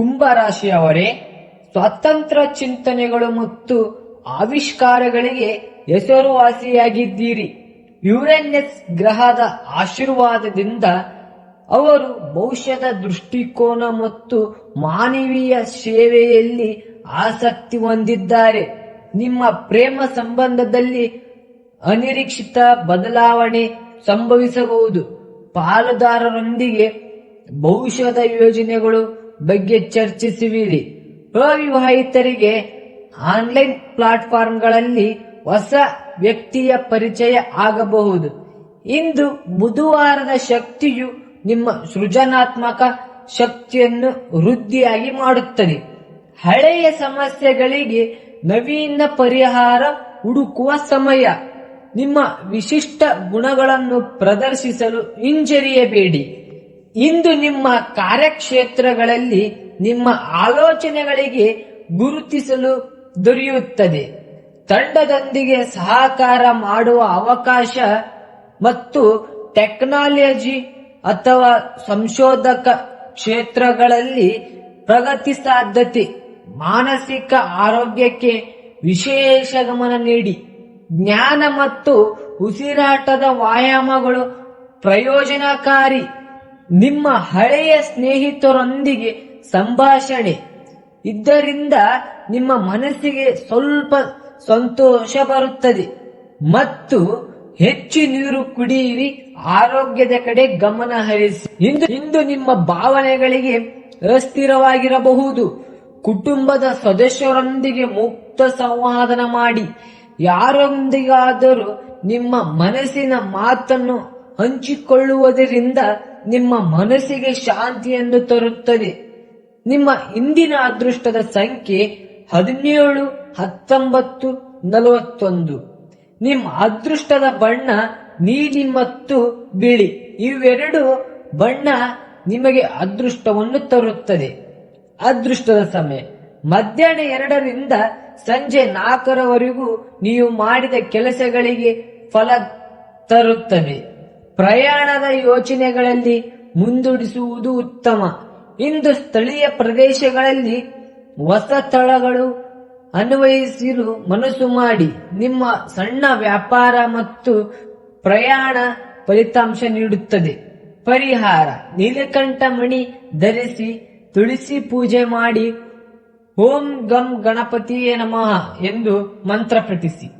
ಕುಂಭರಾಶಿಯವರೇ, ಸ್ವತಂತ್ರ ಚಿಂತನೆಗಳು ಮತ್ತು ಆವಿಷ್ಕಾರಗಳಿಗೆ ಹೆಸರುವಾಸಿಯಾಗಿದ್ದೀರಿ. ಯುರೇನಸ್ ಗ್ರಹದ ಆಶೀರ್ವಾದದಿಂದ ಅವರು ಭವಿಷ್ಯದ ದೃಷ್ಟಿಕೋನ ಮತ್ತು ಮಾನವೀಯ ಸೇವೆಯಲ್ಲಿ ಆಸಕ್ತಿ ಹೊಂದಿದ್ದಾರೆ. ನಿಮ್ಮ ಪ್ರೇಮ ಸಂಬಂಧದಲ್ಲಿ ಅನಿರೀಕ್ಷಿತ ಬದಲಾವಣೆ ಸಂಭವಿಸಬಹುದು. ಪಾಲುದಾರರೊಂದಿಗೆ ಭವಿಷ್ಯದ ಯೋಜನೆಗಳು ಬಗ್ಗೆ ಚರ್ಚಿಸುವಿರಿ. ಅವಿವಾಹಿತರಿಗೆ ಆನ್ಲೈನ್ ಪ್ಲಾಟ್ಫಾರ್ಮ್ಗಳಲ್ಲಿ ಹೊಸ ವ್ಯಕ್ತಿಯ ಪರಿಚಯ ಆಗಬಹುದು. ಇಂದು ಬುಧವಾರದ ಶಕ್ತಿಯು ನಿಮ್ಮ ಸೃಜನಾತ್ಮಕ ಶಕ್ತಿಯನ್ನು ವೃದ್ಧಿಯಾಗಿ ಮಾಡುತ್ತದೆ. ಹಳೆಯ ಸಮಸ್ಯೆಗಳಿಗೆ ನವೀನ ಪರಿಹಾರ ಹುಡುಕುವ ಸಮಯ. ನಿಮ್ಮ ವಿಶಿಷ್ಟ ಗುಣಗಳನ್ನು ಪ್ರದರ್ಶಿಸಲು ಹಿಂಜರಿಯಬೇಡಿ. ಇಂದು ನಿಮ್ಮ ಕಾರ್ಯಕ್ಷೇತ್ರಗಳಲ್ಲಿ ನಿಮ್ಮ ಆಲೋಚನೆಗಳಿಗೆ ಗುರುತಿಸಲು ದೊರೆಯುತ್ತದೆ. ತಂಡದೊಂದಿಗೆ ಸಹಕಾರ ಮಾಡುವ ಅವಕಾಶ ಮತ್ತು ಟೆಕ್ನಾಲಜಿ ಅಥವಾ ಸಂಶೋಧಕ ಕ್ಷೇತ್ರಗಳಲ್ಲಿ ಪ್ರಗತಿ ಸಾಧ್ಯತೆ, ಮಾನಸಿಕ ಆರೋಗ್ಯಕ್ಕೆ ವಿಶೇಷ ಗಮನ ನೀಡಿ, ಜ್ಞಾನ ಮತ್ತು ಉಸಿರಾಟದ ವ್ಯಾಯಾಮಗಳು ಪ್ರಯೋಜನಕಾರಿ. ನಿಮ್ಮ ಹಳೆಯ ಸ್ನೇಹಿತರೊಂದಿಗೆ ಸಂಭಾಷಣೆ ಇದರಿಂದ ನಿಮ್ಮ ಮನಸ್ಸಿಗೆ ಸ್ವಲ್ಪ ಸಂತೋಷ ಬರುತ್ತದೆ. ಮತ್ತು ಹೆಚ್ಚು ನೀರು ಕುಡಿಯಿರಿ, ಆರೋಗ್ಯದ ಕಡೆ ಗಮನ ಹರಿಸಿ. ಇಂದು ಇಂದು ನಿಮ್ಮ ಭಾವನೆಗಳಿಗೆ ಅಸ್ಥಿರವಾಗಿರಬಹುದು. ಕುಟುಂಬದ ಸದಸ್ಯರೊಂದಿಗೆ ಮುಕ್ತ ಸಂವಾದನ ಮಾಡಿ. ಯಾರೊಂದಿಗಾದರೂ ನಿಮ್ಮ ಮನಸ್ಸಿನ ಮಾತನ್ನು ಹಂಚಿಕೊಳ್ಳುವುದರಿಂದ ನಿಮ್ಮ ಮನಸ್ಸಿಗೆ ಶಾಂತಿಯನ್ನು ತರುತ್ತದೆ. ನಿಮ್ಮ ಇಂದಿನ ಅದೃಷ್ಟದ ಸಂಖ್ಯೆ ಹದಿನೇಳು, ಹತ್ತೊಂಬತ್ತು, ನಲವತ್ತೊಂದು. ನಿಮ್ಮ ಅದೃಷ್ಟದ ಬಣ್ಣ ನೀಲಿ ಮತ್ತು ಬಿಳಿ. ಇವೆರಡು ಬಣ್ಣ ನಿಮಗೆ ಅದೃಷ್ಟವನ್ನು ತರುತ್ತದೆ. ಅದೃಷ್ಟದ ಸಮಯ. ಮಧ್ಯಾಹ್ನ ಎರಡರಿಂದ ಸಂಜೆ ನಾಲ್ಕರವರೆಗೂ ನೀವು ಮಾಡಿದ ಕೆಲಸಗಳಿಗೆ ಫಲ ತರುತ್ತದೆ ಪ್ರಯಾಣದ ಯೋಚನೆಗಳಲ್ಲಿ ಮುಂದೂಡಿಸುವುದು ಉತ್ತಮ. ಇಂದು ಸ್ಥಳೀಯ ಪ್ರದೇಶಗಳಲ್ಲಿ ಹೊಸ ಸ್ಥಳಗಳು ಅನ್ವಯಿಸಲು ಮನಸ್ಸು ಮಾಡಿ. ನಿಮ್ಮ ಸಣ್ಣ ವ್ಯಾಪಾರ ಮತ್ತು ಪ್ರಯಾಣ ಫಲಿತಾಂಶ ನೀಡುತ್ತದೆ. ಪರಿಹಾರ, ನೀಲಕಂಠ ಮಣಿ ಧರಿಸಿ ತುಳಸಿ ಪೂಜೆ ಮಾಡಿ. ಓಂ ಗಂ ಗಣಪತಿಯೇ ನಮಃ ಎಂದು ಮಂತ್ರ ಪಠಿಸಿ